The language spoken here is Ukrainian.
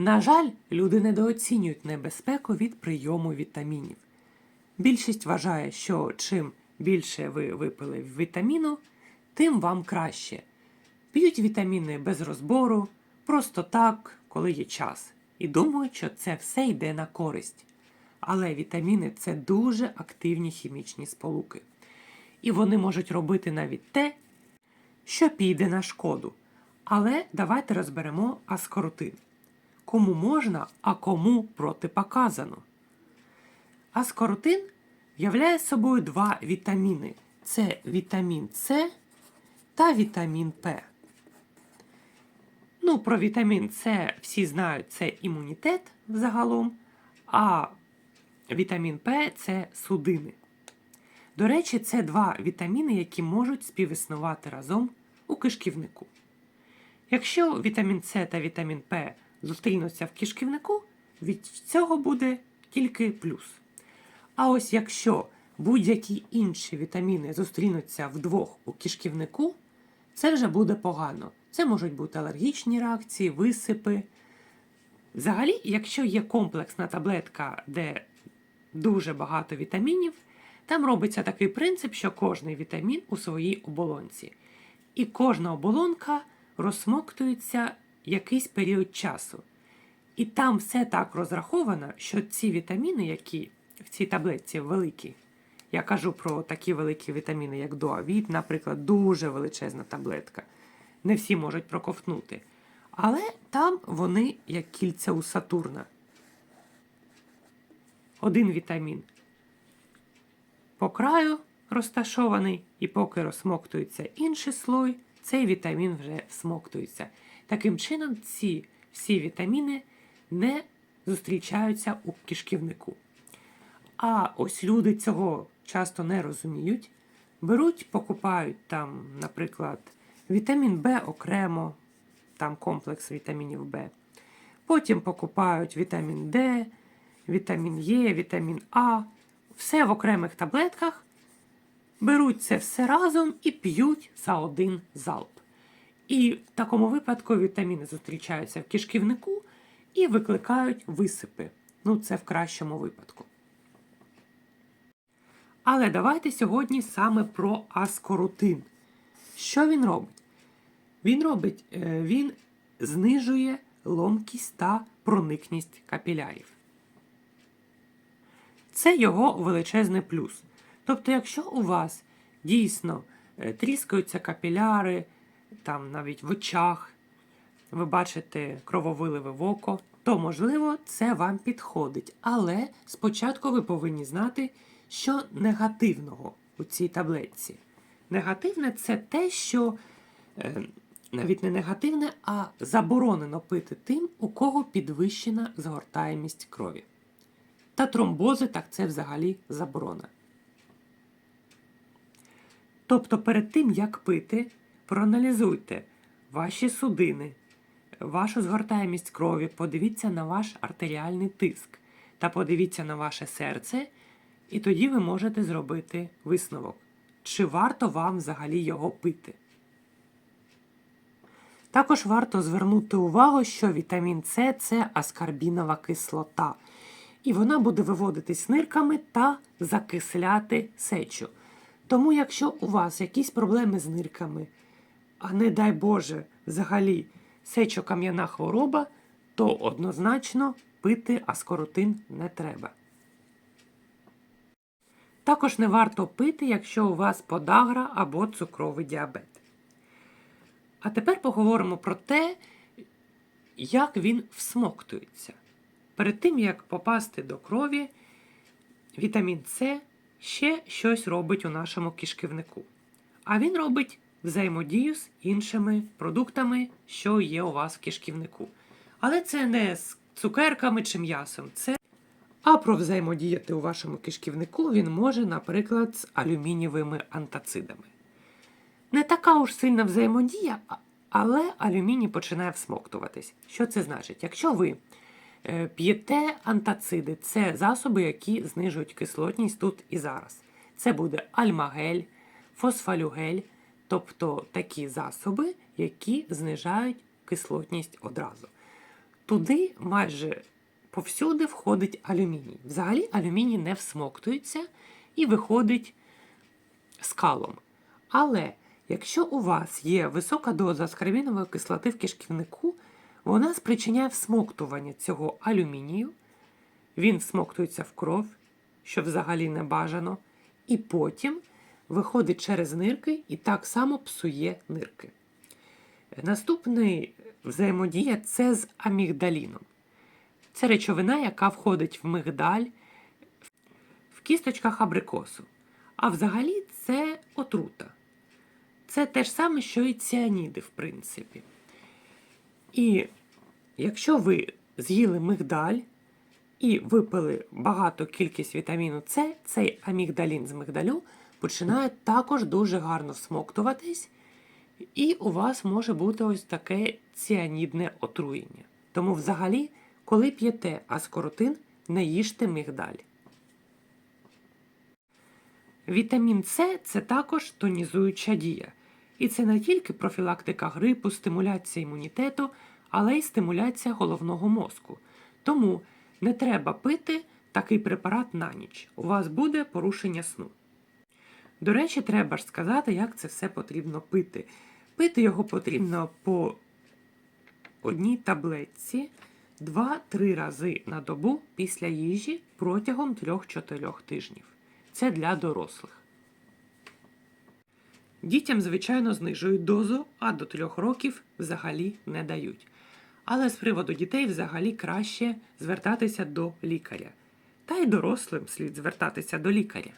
На жаль, люди недооцінюють небезпеку від прийому вітамінів. Більшість вважає, що чим більше ви випили вітаміну, тим вам краще. П'ють вітаміни без розбору, просто так, коли є час, і думають, що це все йде на користь. Але вітаміни це дуже активні хімічні сполуки. І вони можуть робити навіть те, що піде на шкоду. Але давайте розберемо аскоротин. Кому можна, а кому протипоказано. Аскоротин являє собою два вітаміни: це вітамін С та вітамін П. Ну, про вітамін С всі знають, це імунітет загалом, а вітамін П це судини. До речі, це два вітаміни, які можуть співіснувати разом у кишківнику. Якщо вітамін С та вітамін П зустрінуться в кишківнику, від цього буде тільки плюс. А ось якщо будь-які інші вітаміни зустрінуться вдвох у кишківнику, це вже буде погано. Це можуть бути алергічні реакції, висипи. Взагалі, якщо є комплексна таблетка, де дуже багато вітамінів, там робиться такий принцип, що кожний вітамін у своїй оболонці. І кожна оболонка розсмоктується якийсь період часу. І там все так розраховано, що ці вітаміни, які в цій таблетці великі, я кажу про такі великі вітаміни, як Дуавіт, наприклад, дуже величезна таблетка. Не всі можуть проковтнути. Але там вони як кільця у Сатурна. Один вітамін по краю розташований, і поки розсмоктується інший слой, цей вітамін вже всмоктується. Таким чином, ці всі вітаміни не зустрічаються у кишківнику. А ось люди цього часто не розуміють. Беруть, покупають там, наприклад, вітамін Б окремо, там комплекс вітамінів Б. Потім покупають вітамін Д, вітамін Е, вітамін А. Все в окремих таблетках. Беруть це все разом і п'ють за один залп. І в такому випадку вітаміни зустрічаються в кишківнику і викликають висипи. Ну, це в кращому випадку. Але давайте сьогодні саме про аскорутин. Що він робить? Він робить, е, він знижує ломкість та проникність капілярів. Це його величезний плюс. Тобто, якщо у вас дійсно е, тріскаються капіляри, там навіть в очах, ви бачите крововиливи в око, то, можливо, це вам підходить. Але спочатку ви повинні знати, що негативного у цій таблетці. Негативне це те, що е, навіть не негативне, а заборонено пити тим, у кого підвищена згортаємість крові. Та тромбози, так це взагалі заборона. Тобто перед тим, як пити, проаналізуйте ваші судини, вашу згортаємість крові, подивіться на ваш артеріальний тиск та подивіться на ваше серце, і тоді ви можете зробити висновок, чи варто вам взагалі його пити. Також варто звернути увагу, що вітамін С це аскарбінова кислота, і вона буде виводитись нирками та закисляти сечу. Тому, якщо у вас якісь проблеми з нирками, а не дай Боже, взагалі сечокам'яна хвороба, то однозначно пити аскоротин не треба. Також не варто пити, якщо у вас подагра або цукровий діабет. А тепер поговоримо про те, як він всмоктується. Перед тим, як попасти до крові, вітамін С ще щось робить у нашому кишківнику. А він робить взаємодію з іншими продуктами, що є у вас в кишківнику. Але це не з цукерками чи м'ясом. Це а про взаємодіяти у вашому кишківнику він може, наприклад, з алюмінієвими антацидами. Не така уж сильна взаємодія, але алюміній починає всмоктуватись. Що це значить? Якщо ви е, п'єте антациди, це засоби, які знижують кислотність тут і зараз. Це буде альмагель, фосфалюгель, тобто такі засоби, які знижають кислотність одразу. туди майже повсюди входить алюміній. Взагалі алюміній не всмоктується і виходить скалом. Але якщо у вас є висока доза аскорбінової кислоти в кишківнику, вона спричиняє всмоктування цього алюмінію. Він всмоктується в кров, що взагалі не бажано, і потім виходить через нирки і так само псує нирки. Наступний взаємодія це з амігдаліном. Це речовина, яка входить в мигдаль в кісточках абрикосу. А взагалі це отрута. Це те ж саме, що і ціаніди, в принципі. І якщо ви з'їли мигдаль і випили багато кількість вітаміну С, цей амігдалін з мигдалю починає також дуже гарно всмоктуватись, і у вас може бути ось таке ціанідне отруєння. Тому, взагалі, коли п'єте аскоротин, не їжте мигдаль. Вітамін С це також тонізуюча дія. І це не тільки профілактика грипу, стимуляція імунітету, але й стимуляція головного мозку. Тому не треба пити такий препарат на ніч. У вас буде порушення сну. До речі, треба ж сказати, як це все потрібно пити. Пити його потрібно по одній таблетці 2-3 рази на добу після їжі протягом 3-4 тижнів. Це для дорослих. Дітям, звичайно, знижують дозу, а до 3 років взагалі не дають. Але з приводу дітей взагалі краще звертатися до лікаря. Та й дорослим слід звертатися до лікаря.